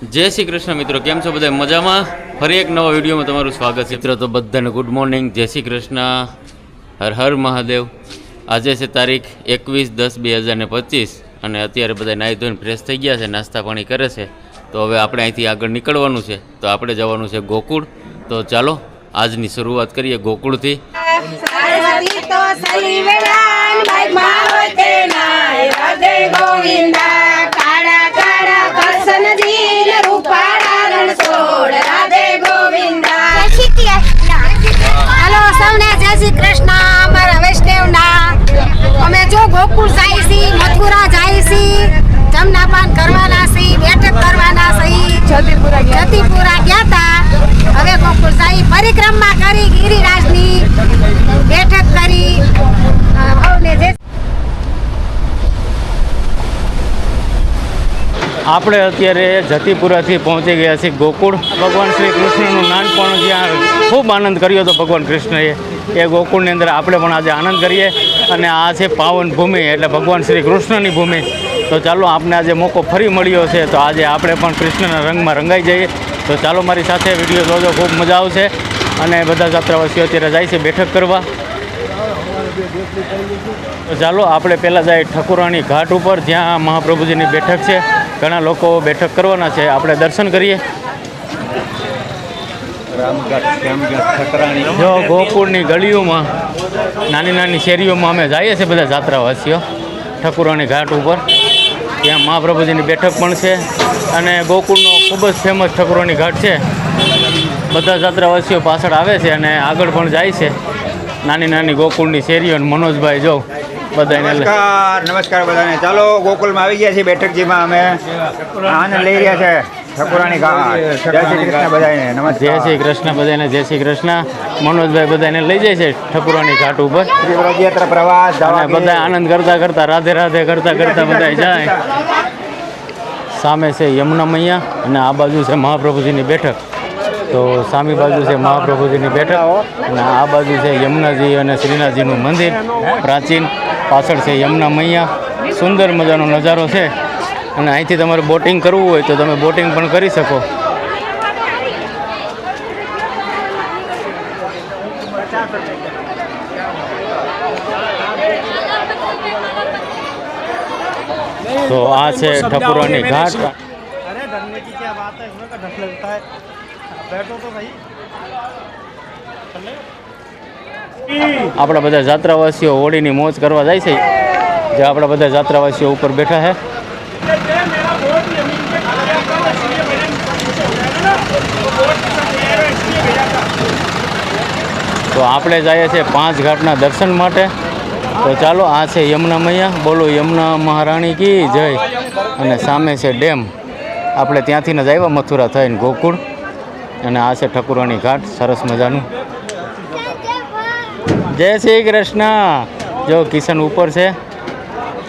જય શ્રી કૃષ્ણ મિત્રો કેમ છો બધા મજામાં? ફરી એક નવા વિડીયોમાં તમારું સ્વાગત છે. મિત્રો તો બધાને ગુડ મોર્નિંગ જય શ્રી કૃષ્ણ. હર હર મહાદેવ. આજે છે તારીખ એકવીસ દસ બે હજાર ને પચીસ અને અત્યારે બધા નાહી ધોઈને ફ્રેશ થઈ ગયા છે નાસ્તા પાણી કરે છે. તો હવે આપણે અહીંથી આગળ નીકળવાનું છે. તો આપણે જવાનું છે ગોકુળ. તો ચાલો આજની શરૂઆત કરીએ ગોકુળથી. ગોવિંદા કાળા કાળા કરસન દીન રૂપાળા રણછોડ રાધે ગોવિંદા હાલો સૌને જય શ્રી કૃષ્ણ અમારા વૈષ્ણવના અમે જો ગોકુળ જાય છી મથુરા જાય છી જમનાપાન કરવાના છી બેઠક કરવાના જતીપુરા જતીપુરા ગયા હતા. હવે ગોકુળ સાહી પરિક્રમા કરી ગિરિરાજની બેઠક કરી. સૌને આપણે અત્યારે જતીપુરાથી પહોંચી ગયા છીએ ગોકુળ. ભગવાન શ્રી કૃષ્ણનું નાનપણ જ્યાં ખૂબ આનંદ કર્યો હતો ભગવાન કૃષ્ણએ. એ ગોકુળની અંદર આપણે પણ આજે આનંદ કરીએ. અને આ છે પાવન ભૂમિ એટલે ભગવાન શ્રી કૃષ્ણની ભૂમિ. તો ચાલો આપને આજે મોકો ફરી મળ્યો છે તો આજે આપણે પણ કૃષ્ણના રંગમાં રંગાઈ જઈએ. તો ચાલો મારી સાથે વીડિયો જોજો ખૂબ મજા આવશે. અને બધા જાત્રાવાસીઓ અત્યારે જાય છે બેઠક કરવા. તો ચાલો આપણે પહેલાં જાય ઠાકુરાણી ઘાટ ઉપર જ્યાં મહાપ્રભુજીની બેઠક છે. ઘણા લોકો બેઠક કરવાના છે. આપણે દર્શન કરીએ. જો ગોકુળની ગલીઓમાં નાની નાની શેરીઓમાં અમે જઈએ છીએ બધા જાત્રાવાસીઓ ઠાકુરાણી ઘાટ ઉપર. ત્યાં મહાપ્રભુજીની બેઠક પણ છે અને ગોકુળનો ખૂબ જ ફેમસ ઠકુરાણી ઘાટ છે. બધા જાત્રાવાસીઓ પાછળ આવે છે અને આગળ પણ જાય છે. નાની નાની ગોકુળની શેરીઓ અને મનોજભાઈ, જો બધાને નમસ્કાર નમસ્કાર બધાને. ચાલો ગોકુલમાં આવી ગયા છીએ બેઠકજીમાં અમે. આનંદ લઈ રહ્યા છે. ઠકુરાણી જય શ્રી કૃષ્ણ. બધાને જય શ્રી કૃષ્ણ બધાને જય શ્રી કૃષ્ણ. મનોજભાઈ બધાને લઈ જાય છે ઠકુરાણી ઘાટ ઉપર. પ્રવાસ અને બધા આનંદ કરતા કરતા રાધે રાધે કરતા કરતા બધા જાય. સામે છે યમુના મૈયા અને આ બાજુ છે મહાપ્રભુજીની બેઠક. તો સામી બાજુ છે મહાપ્રભુજીની બેઠક અને આ બાજુ છે યમુનાજી અને શ્રીનાથજીનું મંદિર. પ્રાચીન પાછળ છે યમુના મૈયા. સુંદર મજાનો નજારો છે. અને અહીંથી તમારે બોટિંગ કરવું હોય તો તમે બોટિંગ પણ કરી શકો તો આ છે ઠકુરાની ઘાટ अरे डरने की क्या बात है इसमें का डर लगता है बैठो तो भाई આપણા બધા જાત્રાવાસીઓ હોળીની મોજ કરવા જાય છે જે આપણા બધા જાત્રાવાસીઓ ઉપર બેઠા છે તો આપણે જઈએ છીએ પાંચ ઘાટના દર્શન માટે. તો ચાલો, આ છે યમુના મૈયા બોલો, યમુના મહારાણી કી જય. અને સામે છે ડેમ. આપણે ત્યાંથી જ આવ્યા, મથુરા થઈને ગોકુળ. અને આ છે ઠકુરાણી ઘાટ, સરસ મજાનું. જય શ્રી કૃષ્ણ. જો કિશન ઉપર છે.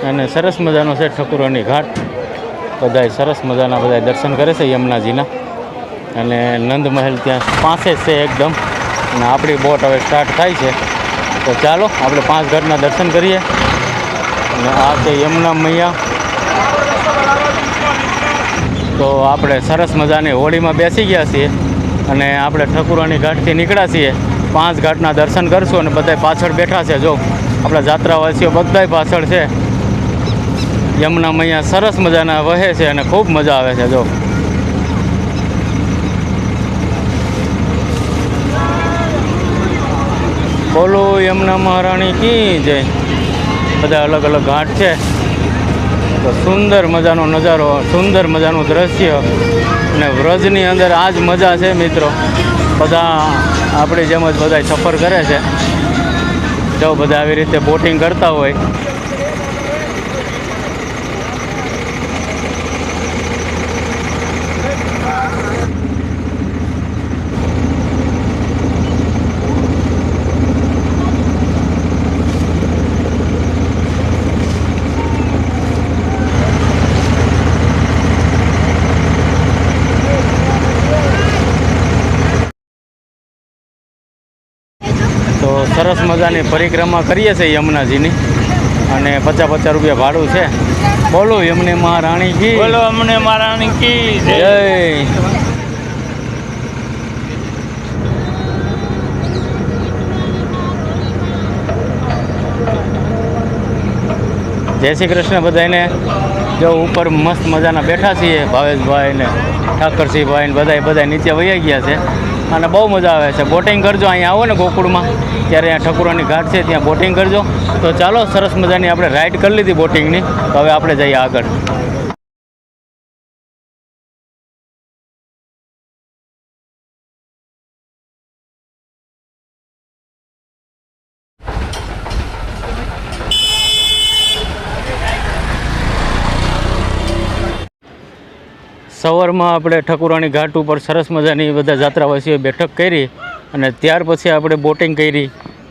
અને સરસ મજાનો છે ઠકુરાની ઘાટ. બધાય સરસ મજાના બધા દર્શન કરે છે યમુનાજીના. અને નંદ મહેલ ત્યાં પાસે છે એકદમ. અને આપણી બોટ હવે સ્ટાર્ટ થાય છે. તો ચાલો, આપણે પાંચ ઘાટના દર્શન કરીએ. અને આ છે યમુના મૈયા. તો આપણે સરસ મજાની હોળીમાં બેસી ગયા છીએ. અને આપણે ઠકુરાની ઘાટથી નીકળ્યા છીએ. પાંચ ઘાટના દર્શન કરશું અને બધા પાછળ બેઠા છે. જો આપણા જાત્રાવાસીઓ બધાય પાછળ છે. યમુના મૈયા સરસ મજાના વહે છે અને ખૂબ મજા આવે છે, જો. બોલો, યમુના મહારાણી કી જય? બધા અલગ અલગ ઘાટ છે. તો સુંદર મજાનો નજારો, સુંદર મજાનું દ્રશ્ય અને વ્રજની અંદર આ જ મજા છે મિત્રો. બધા આપણી જેમ જ બધા સફર કરે છે. જો બધા આવી રીતે બોટિંગ કરતા હોય. તો સરસ મજાની પરિક્રમા કરીએ છીએ યમુનાજીની. અને પચાસ પચાસ રૂપિયા ભાડું છે. બોલો યમને મહારાણી કી. બોલો અમને મહારાણી કી. જય. જય. શ્રી કૃષ્ણ બધાને જો ઉપર મસ્ત મજાના બેઠા છીએ ભાવેશભાઈ ને ઠાકરસિંહભાઈ ને બધા બધા નીચે વહી ગયા છે. અને બહુ મજા આવે છે. બોટિંગ કરજો, અહીંયા આવો ને ગોકુળમાં. ત્યારે અહીંયા ઠકુરાની ઘાટ છે, ત્યાં બોટિંગ કરજો. તો ચાલો, સરસ મજાની આપણે રાઈડ કરી લીધી બોટિંગની તો હવે આપણે જઈએ આગળ. સવારમાં આપણે ઠકુરાણી ઘાટ ઉપર સરસ મજાની બધા જાત્રાવાસીઓ બેઠક કરી અને ત્યાર પછી આપણે બોટિંગ કરી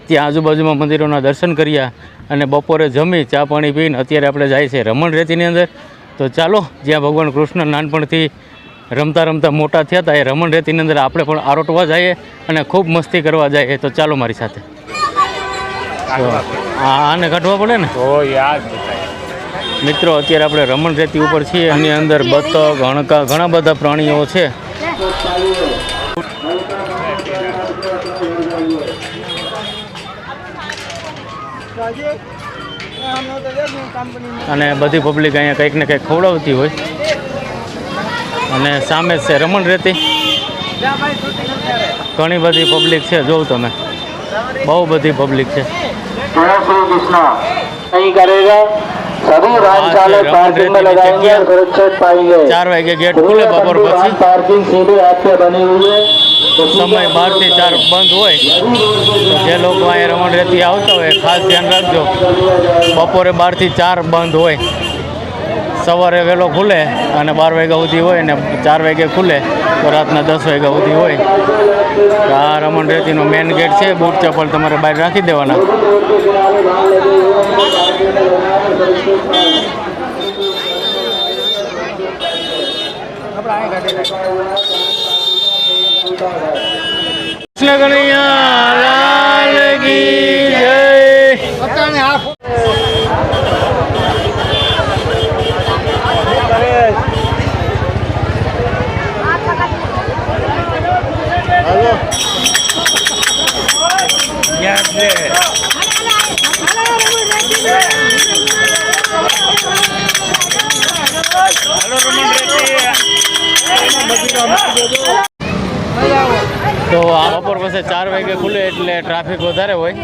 ત્યાં આજુબાજુમાં મંદિરોના દર્શન કર્યા અને બપોરે જમી ચા પાણી પીને અત્યારે આપણે જાય છે રમણ રેતીની અંદર. તો ચાલો જ્યાં ભગવાન કૃષ્ણ નાનપણથી રમતા રમતા મોટા થયા હતા એ રમણ રેતીની અંદર આપણે પણ આરોટવા જઈએ અને ખૂબ મસ્તી કરવા જઈએ. તો ચાલો મારી સાથે. આને કાઢવા પડે ને? તો યાદ મિત્રો, અત્યારે આપણે રમણ રેતી ઉપર છીએ. એની અંદર બતક ઘણકા ઘણા બધા પ્રાણીઓ છે. અને બધી પબ્લિક અહીંયા કંઈક ને કંઈક ખવડાવતી હોય. અને સામે છે રમણ રેતી. ઘણી બધી પબ્લિક છે જોઉં તમે. બહુ બધી પબ્લિક છે? सभी वाहन हाँ, चालक श्री पार्किंग में राम लगाएंगे और सुरक्षित पाएंगे ચાર વાગે ગેટ ખુલે पूरे બપોર सभी वाहन પછી पार्किंग सीधे आपके बनी हुई है उसी સમય के બારથી ચાર બંધ હોય તો જે લોકો અહીંયા રમણ રેતી આવતા હોય ખાસ ધ્યાન રાખજો બપોરે બારથી ચાર બંધ હોય સવારે વહેલો ખુલે અને બાર વાગ્યા સુધી હોય ને ચાર વાગે ખુલે, તો રાતના દસ વાગ્યા સુધી હોય. આ રમણ રેતીનો મેઇન ગેટ છે, બૂટ ચપ્પલ તમારે બહાર રાખી દેવાના. કૃષ્ણ કનૈયા ખુલે એટલે ટ્રાફિક વધારે હોય.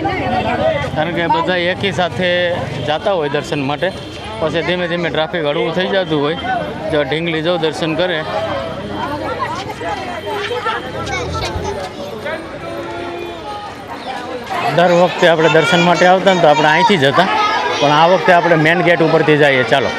કારણ કે બધા એકી સાથે જતા હોય દર્શન માટે. પછી ધીમે ધીમે ટ્રાફિક હળવું થઈ જતું હોય. જો ઢીંગલી જો દર્શન કરે. દર વખતે આપણે દર્શન માટે આવતા ને તો આપણે અહીંથી જ જતા પણ આ વખતે આપણે મેન ગેટ ઉપરથી જઈએ. ચાલો.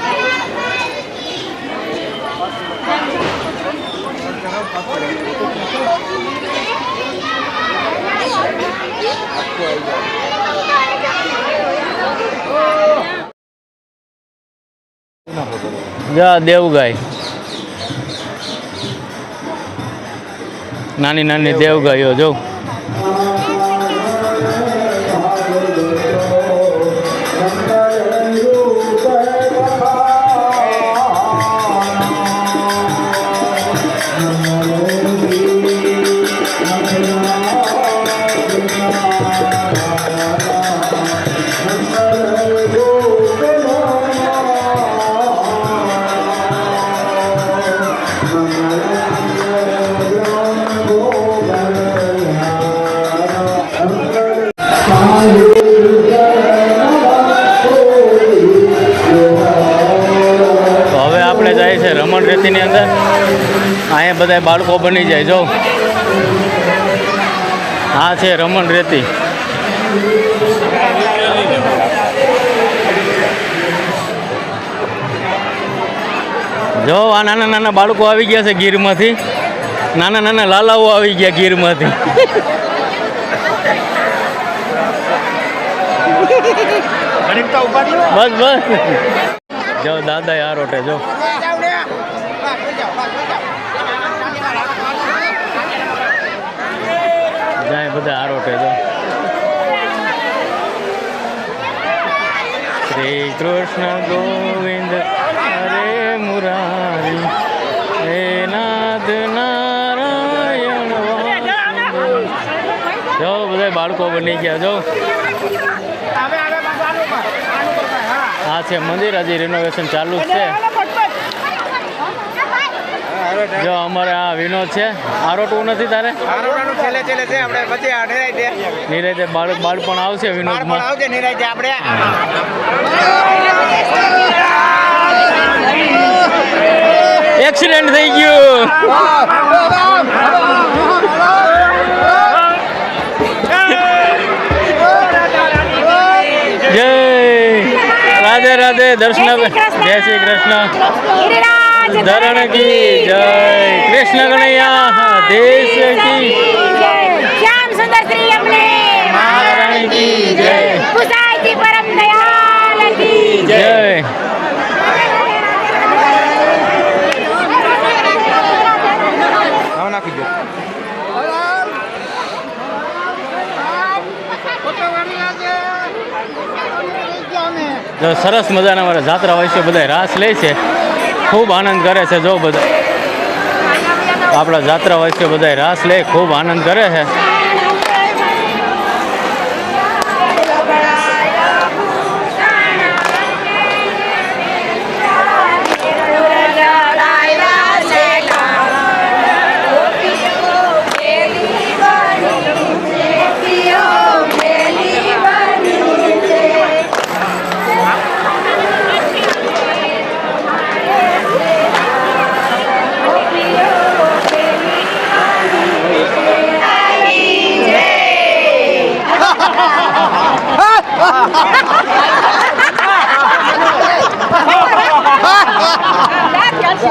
જા દેવગાય નાની નાની દેવગાયો જો. બધા બાળકો બની જાય જો. હા છે રમણ રેતી. જો આ નાના નાના બાળકો આવી ગયા છે ગીરમાંથી. નાના નાના લાલાઓ આવી ગયા ગીરમાંથી. બસ બસ. જો દાદા આ રોટે જો. બધા આ રોટે જો શ્રી કૃષ્ણ ગોવિંદ, હરે મુરારી, હે નાથ નારાયણ જો બધા બાળકો બની ગયા જો. આ છે મંદિર, હજી રિનોવેશન ચાલુ જ છે. જો અમારે આ વિનોદ છે. આરોટવું નથી તારે? નિરાતે બાળક બાળપણ આવશે વિનોદમાં. નિરાજ આપણે. એક્સિડન્ટ થઈ ગયું. જય. રાધે રાધે દર્શન જય શ્રી કૃષ્ણ. ધરણ કી જય. કૃષ્ણ કનૈયા દેશ કી શ્યામ સુંદર શ્રી અમને. મહારાણી કી જય. કુસાઈથી પરમ દયાલ કી જય. હા નાખી દો સરસ મજાના અમારા જાત્રા હોય છે બધા રાસ લે છે. ખૂબ આનંદ કરે છે જો બધા. આપણા જાત્રા છે બધા રાસ લે, ખૂબ આનંદ કરે છે.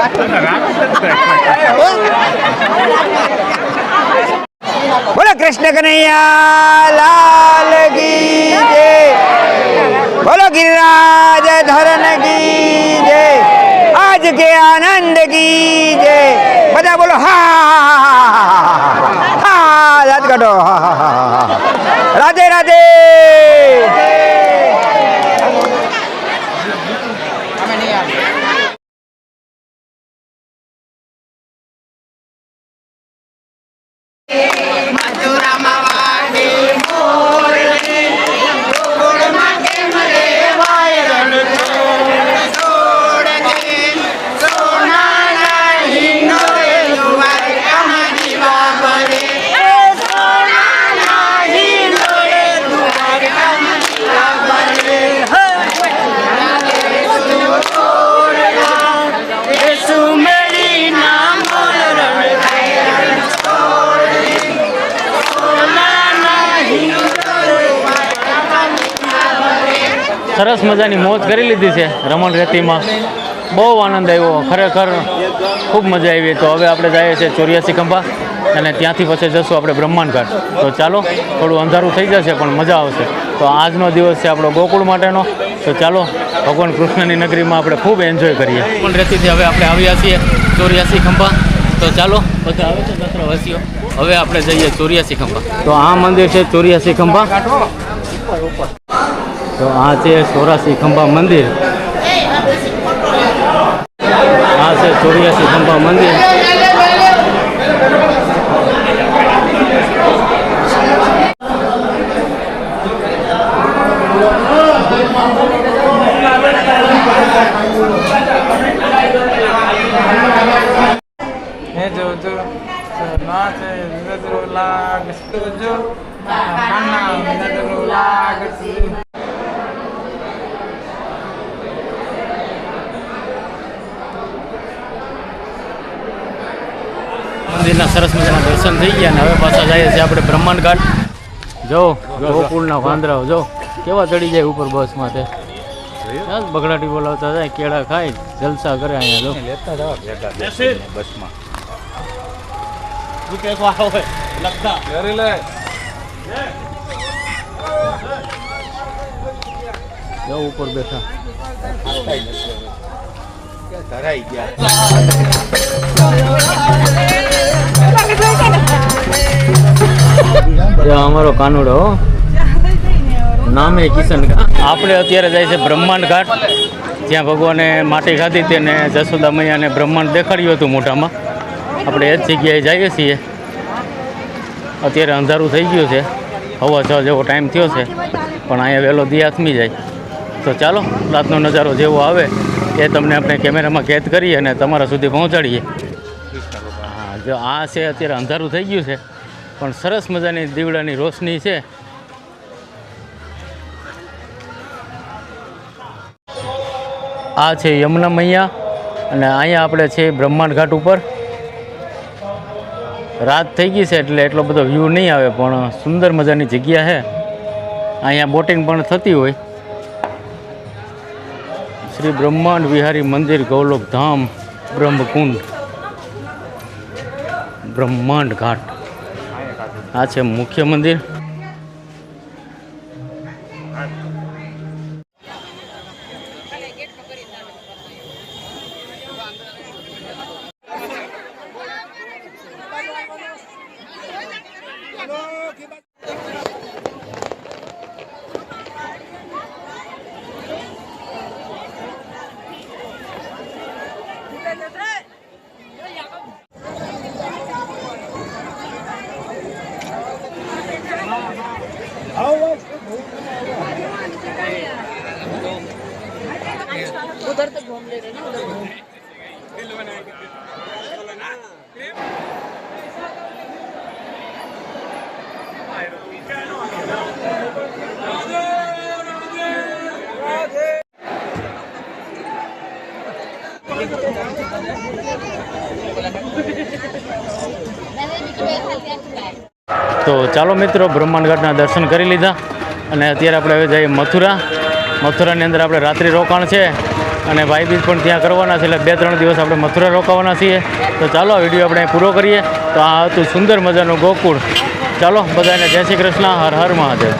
બોલો કૃષ્ણ કનૈયા, લાલ ગીજે બોલો ગિરિરાજ ધરન ગીજે આજ કે આનંદ ગીજે બધા બોલો હા. સરસ મજાની મોજ કરી લીધી છે રમણ રેતીમાં. બહુ આનંદ આવ્યો. ખરેખર ખૂબ મજા આવી. તો હવે આપણે જઈએ છીએ ચોર્યાસી ખંભા અને ત્યાંથી પછી જશું આપણે બ્રહ્માંડ તો ચાલો, થોડું અંધારું થઈ જશે પણ મજા આવશે. તો આજનો દિવસ છે આપણો ગોકુળ માટેનો. તો ચાલો, ભગવાન કૃષ્ણની નગરીમાં આપણે ખૂબ એન્જોય કરીએ. પણ રેતીથી હવે આપણે આવ્યા છીએ ચોર્યાસી ખંભા. તો ચાલો, બધા આવે છે દસરાવાસીઓ હવે આપણે જઈએ ચોર્યાસી ખંભા. તો આ મંદિર છે ચોર્યાસી ખંભા. તો આ છે ચોરાસી ખંભા મંદિર આ છે ચોર્યાસી ખંભા મંદિર લાગ ખાના નજરો લાગ મંદિરના સરસ મજાના દર્શન થઈ ગયા અને હવે પાછા જઈએ છીએ આપણે બ્રહ્માંડ ઘાટ જો ગોકુળના વાંદરાઓ જો કેવા ચડી જાય ઉપર બસમાં તે બગડાટી બોલાવતા જાય કેળા ખાય જલસા કરે અહીંયા જો. બસમાં. ઉપર બેઠા. ધરાઈ ગયા. અમારો કાનુડો નામે કિશન આપણે અત્યારે જાય છે બ્રહ્માંડ ઘાટ. જ્યાં ભગવાને માટી ખાધી તેને જશોદા મૈયાને બ્રહ્માંડ દેખાડ્યું હતું મોટામાં આપણે એ જ જગ્યાએ જઈએ છીએ. અત્યારે અંધારું થઈ ગયું છે. હવા છ જેવો ટાઈમ થયો છે. પણ અહીંયા વહેલો દી જાય. તો ચાલો રાતનો નજારો જેવો આવે. એ તમને આપણે કેમેરામાં કેદ કરીએ અને તમારા સુધી પહોંચાડીએ. હા જો આ છે અત્યારે અંધારું થઈ ગયું છે પણ સરસ મજાની દીવડાની રોશની છે. આ છે યમુના મૈયા અને અહીંયા આપણે છે બ્રહ્માંડ ઘાટ ઉપર. રાત થઈ ગઈ છે એટલે એટલો બધો વ્યૂ નહીં આવે પણ સુંદર મજાની જગ્યા છે. અહીંયા બોટિંગ પણ થતી હોય. શ્રી બ્રહ્માંડ વિહારી મંદિર ગૌલોક ધામ બ્રહ્મકુંડ. બ્રહ્માંડ ઘાટ. આ છે મુખ્ય મંદિર. તો ચાલો મિત્રો, બ્રહ્માંડઘાટના દર્શન કરી લીધા અને અત્યારે આપણે હવે જઈએ મથુરા. મથુરાની અંદર આપણે રાત્રિ રોકાણ છે અને ભાઈ પણ ત્યાં કરવાના છે એટલે બે ત્રણ દિવસ આપણે મથુરા રોકાવાના છીએ. તો ચાલો, આ વીડિયો આપણે પૂરો કરીએ. તો આ હતું સુંદર મજાનું ગોકુળ. ચાલો, બધાને જય શ્રી કૃષ્ણ, હર હર મહાદેવ.